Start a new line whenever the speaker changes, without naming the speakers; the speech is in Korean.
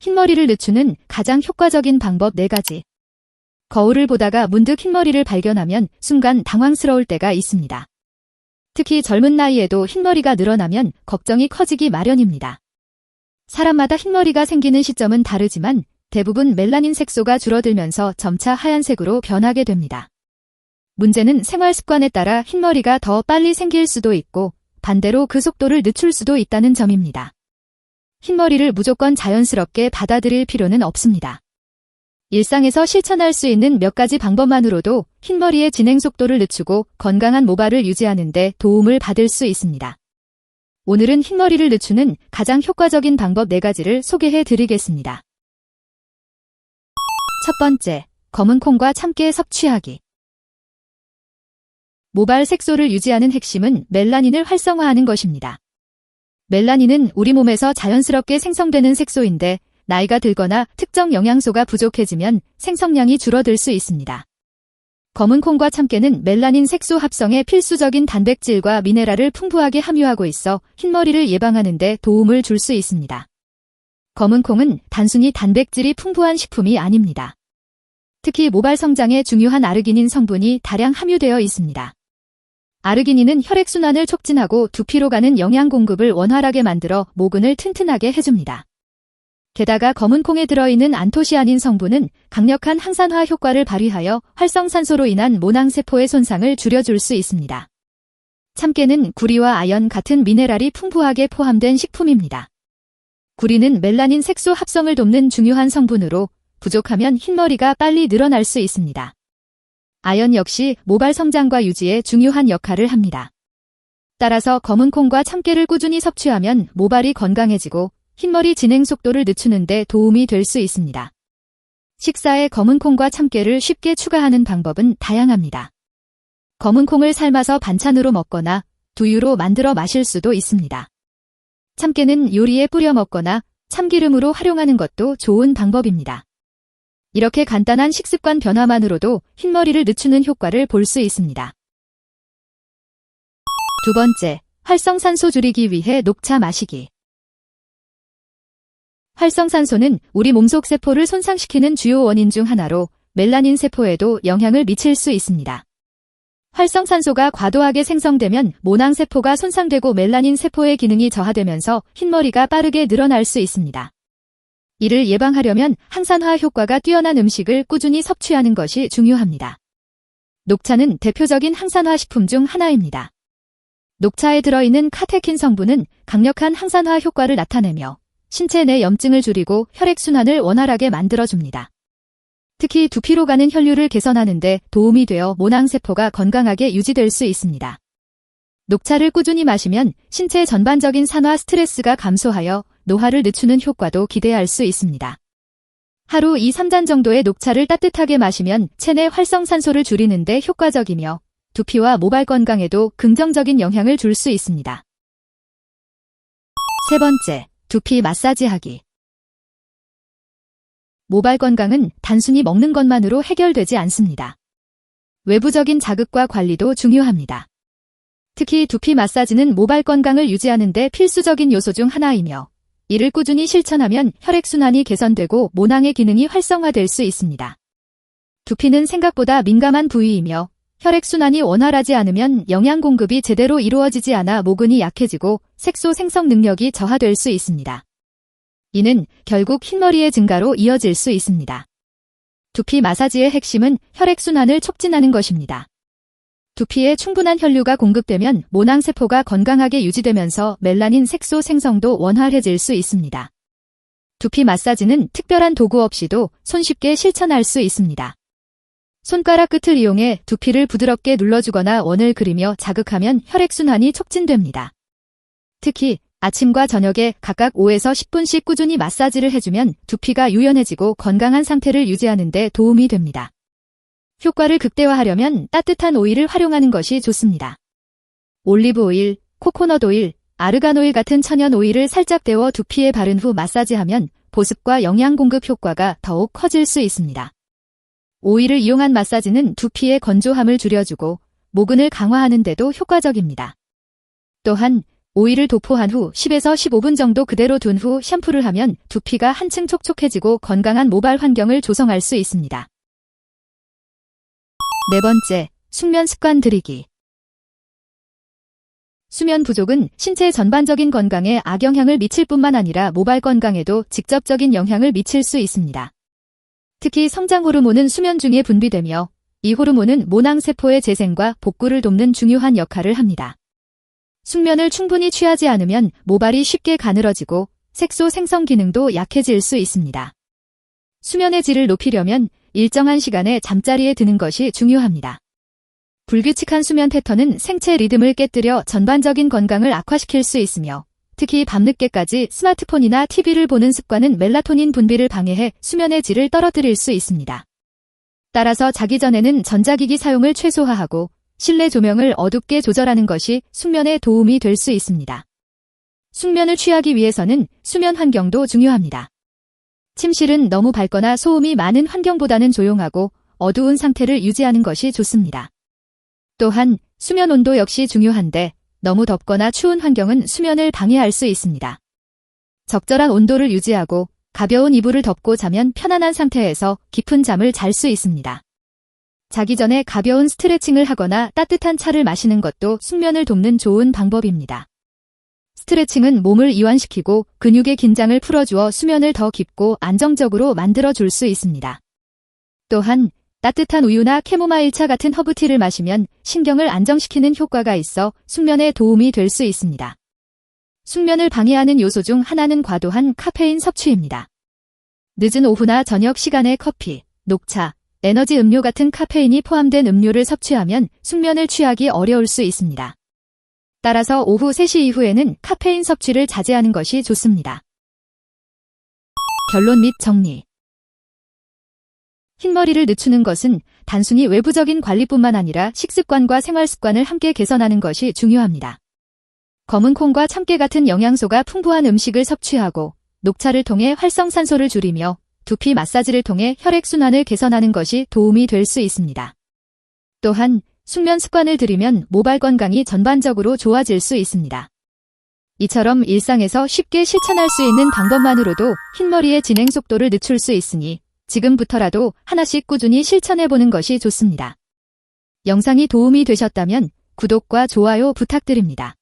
흰머리를 늦추는 가장 효과적인 방법 4가지. 거울을 보다가 문득 흰머리를 발견하면 순간 당황스러울 때가 있습니다. 특히 젊은 나이에도 흰머리가 늘어나면 걱정이 커지기 마련입니다. 사람마다 흰머리가 생기는 시점은 다르지만 대부분 멜라닌 색소가 줄어들면서 점차 하얀색으로 변하게 됩니다. 문제는 생활 습관에 따라 흰머리가 더 빨리 생길 수도 있고 반대로 그 속도를 늦출 수도 있다는 점입니다. 흰머리를 무조건 자연스럽게 받아들일 필요는 없습니다. 일상에서 실천할 수 있는 몇 가지 방법만으로도 흰머리의 진행 속도를 늦추고 건강한 모발을 유지하는 데 도움을 받을 수 있습니다. 오늘은 흰머리를 늦추는 가장 효과적인 방법 4가지를 소개해 드리겠습니다. 첫 번째, 검은 콩과 참깨 섭취하기. 모발 색소를 유지하는 핵심은 멜라닌을 활성화하는 것입니다. 멜라닌은 우리 몸에서 자연스럽게 생성되는 색소인데 나이가 들거나 특정 영양소가 부족해지면 생성량이 줄어들 수 있습니다. 검은 콩과 참깨는 멜라닌 색소 합성에 필수적인 단백질과 미네랄을 풍부하게 함유하고 있어 흰머리를 예방하는 데 도움을 줄 수 있습니다. 검은 콩은 단순히 단백질이 풍부한 식품이 아닙니다. 특히 모발 성장에 중요한 아르기닌 성분이 다량 함유되어 있습니다. 아르기닌은 혈액순환을 촉진하고 두피로 가는 영양 공급을 원활하게 만들어 모근을 튼튼하게 해줍니다. 게다가 검은 콩에 들어있는 안토시아닌 성분은 강력한 항산화 효과를 발휘하여 활성산소로 인한 모낭세포의 손상을 줄여줄 수 있습니다. 참깨는 구리와 아연 같은 미네랄이 풍부하게 포함된 식품입니다. 구리는 멜라닌 색소 합성을 돕는 중요한 성분으로 부족하면 흰머리가 빨리 늘어날 수 있습니다. 아연 역시 모발 성장과 유지에 중요한 역할을 합니다. 따라서 검은 콩과 참깨를 꾸준히 섭취하면 모발이 건강해지고 흰머리 진행 속도를 늦추는데 도움이 될 수 있습니다. 식사에 검은 콩과 참깨를 쉽게 추가하는 방법은 다양합니다. 검은 콩을 삶아서 반찬으로 먹거나 두유로 만들어 마실 수도 있습니다. 참깨는 요리에 뿌려 먹거나 참기름으로 활용하는 것도 좋은 방법입니다. 이렇게 간단한 식습관 변화만으로도 흰머리를 늦추는 효과를 볼 수 있습니다. 두 번째, 활성산소 줄이기 위해 녹차 마시기. 활성산소는 우리 몸속 세포를 손상시키는 주요 원인 중 하나로 멜라닌 세포에도 영향을 미칠 수 있습니다. 활성산소가 과도하게 생성되면 모낭 세포가 손상되고 멜라닌 세포의 기능이 저하되면서 흰머리가 빠르게 늘어날 수 있습니다. 이를 예방하려면 항산화 효과가 뛰어난 음식을 꾸준히 섭취하는 것이 중요합니다. 녹차는 대표적인 항산화 식품 중 하나입니다. 녹차에 들어있는 카테킨 성분은 강력한 항산화 효과를 나타내며 신체 내 염증을 줄이고 혈액순환을 원활하게 만들어줍니다. 특히 두피로 가는 혈류를 개선하는 데 도움이 되어 모낭세포가 건강하게 유지될 수 있습니다. 녹차를 꾸준히 마시면 신체 전반적인 산화 스트레스가 감소하여 노화를 늦추는 효과도 기대할 수 있습니다. 하루 2, 3잔 정도의 녹차를 따뜻하게 마시면 체내 활성산소를 줄이는 데 효과적이며 두피와 모발 건강에도 긍정적인 영향을 줄 수 있습니다. 세 번째, 두피 마사지하기. 모발 건강은 단순히 먹는 것만으로 해결되지 않습니다. 외부적인 자극과 관리도 중요합니다. 특히 두피 마사지는 모발 건강을 유지하는 데 필수적인 요소 중 하나이며 이를 꾸준히 실천하면 혈액순환이 개선되고 모낭의 기능이 활성화될 수 있습니다. 두피는 생각보다 민감한 부위이며 혈액순환이 원활하지 않으면 영양 공급이 제대로 이루어지지 않아 모근이 약해지고 색소 생성 능력이 저하될 수 있습니다. 이는 결국 흰머리의 증가로 이어질 수 있습니다. 두피 마사지의 핵심은 혈액순환을 촉진하는 것입니다. 두피에 충분한 혈류가 공급되면 모낭세포가 건강하게 유지되면서 멜라닌 색소 생성도 원활해질 수 있습니다. 두피 마사지는 특별한 도구 없이도 손쉽게 실천할 수 있습니다. 손가락 끝을 이용해 두피를 부드럽게 눌러주거나 원을 그리며 자극하면 혈액순환이 촉진됩니다. 특히 아침과 저녁에 각각 5에서 10분씩 꾸준히 마사지를 해주면 두피가 유연해지고 건강한 상태를 유지하는 데 도움이 됩니다. 효과를 극대화하려면 따뜻한 오일을 활용하는 것이 좋습니다. 올리브 오일, 코코넛 오일, 아르간 오일 같은 천연 오일을 살짝 데워 두피에 바른 후 마사지하면 보습과 영양 공급 효과가 더욱 커질 수 있습니다. 오일을 이용한 마사지는 두피의 건조함을 줄여주고 모근을 강화하는 데도 효과적입니다. 또한 오일을 도포한 후 10에서 15분 정도 그대로 둔 후 샴푸를 하면 두피가 한층 촉촉해지고 건강한 모발 환경을 조성할 수 있습니다. 네 번째, 숙면 습관 들이기. 수면 부족은 신체 전반적인 건강에 악영향을 미칠 뿐만 아니라 모발 건강에도 직접적인 영향을 미칠 수 있습니다. 특히 성장 호르몬은 수면 중에 분비되며 이 호르몬은 모낭세포의 재생과 복구를 돕는 중요한 역할을 합니다. 숙면을 충분히 취하지 않으면 모발이 쉽게 가늘어지고 색소 생성 기능도 약해질 수 있습니다. 수면의 질을 높이려면 일정한 시간에 잠자리에 드는 것이 중요합니다. 불규칙한 수면 패턴은 생체 리듬을 깨뜨려 전반적인 건강을 악화시킬 수 있으며 특히 밤늦게까지 스마트폰이나 TV를 보는 습관은 멜라토닌 분비를 방해해 수면의 질을 떨어뜨릴 수 있습니다. 따라서 자기 전에는 전자기기 사용을 최소화하고 실내 조명을 어둡게 조절하는 것이 숙면에 도움이 될 수 있습니다. 숙면을 취하기 위해서는 수면 환경도 중요합니다. 침실은 너무 밝거나 소음이 많은 환경보다는 조용하고 어두운 상태를 유지하는 것이 좋습니다. 또한 수면 온도 역시 중요한데 너무 덥거나 추운 환경은 수면을 방해할 수 있습니다. 적절한 온도를 유지하고 가벼운 이불을 덮고 자면 편안한 상태에서 깊은 잠을 잘 수 있습니다. 자기 전에 가벼운 스트레칭을 하거나 따뜻한 차를 마시는 것도 숙면을 돕는 좋은 방법입니다. 스트레칭은 몸을 이완시키고 근육의 긴장을 풀어주어 수면을 더 깊고 안정적으로 만들어 줄 수 있습니다. 또한 따뜻한 우유나 캐모마일차 같은 허브티를 마시면 신경을 안정시키는 효과가 있어 숙면에 도움이 될 수 있습니다. 숙면을 방해하는 요소 중 하나는 과도한 카페인 섭취입니다. 늦은 오후나 저녁 시간에 커피, 녹차, 에너지 음료 같은 카페인이 포함된 음료를 섭취하면 숙면을 취하기 어려울 수 있습니다. 따라서 오후 3시 이후에는 카페인 섭취를 자제하는 것이 좋습니다. 결론 및 정리 흰머리를 늦추는 것은 단순히 외부적인 관리뿐만 아니라 식습관과 생활습관을 함께 개선하는 것이 중요합니다. 검은 콩과 참깨 같은 영양소가 풍부한 음식을 섭취하고 녹차를 통해 활성산소를 줄이며 두피 마사지를 통해 혈액순환을 개선하는 것이 도움이 될 수 있습니다. 또한 숙면 습관을 들이면 모발 건강이 전반적으로 좋아질 수 있습니다. 이처럼 일상에서 쉽게 실천할 수 있는 방법만으로도 흰머리의 진행 속도를 늦출 수 있으니 지금부터라도 하나씩 꾸준히 실천해보는 것이 좋습니다. 영상이 도움이 되셨다면 구독과 좋아요 부탁드립니다.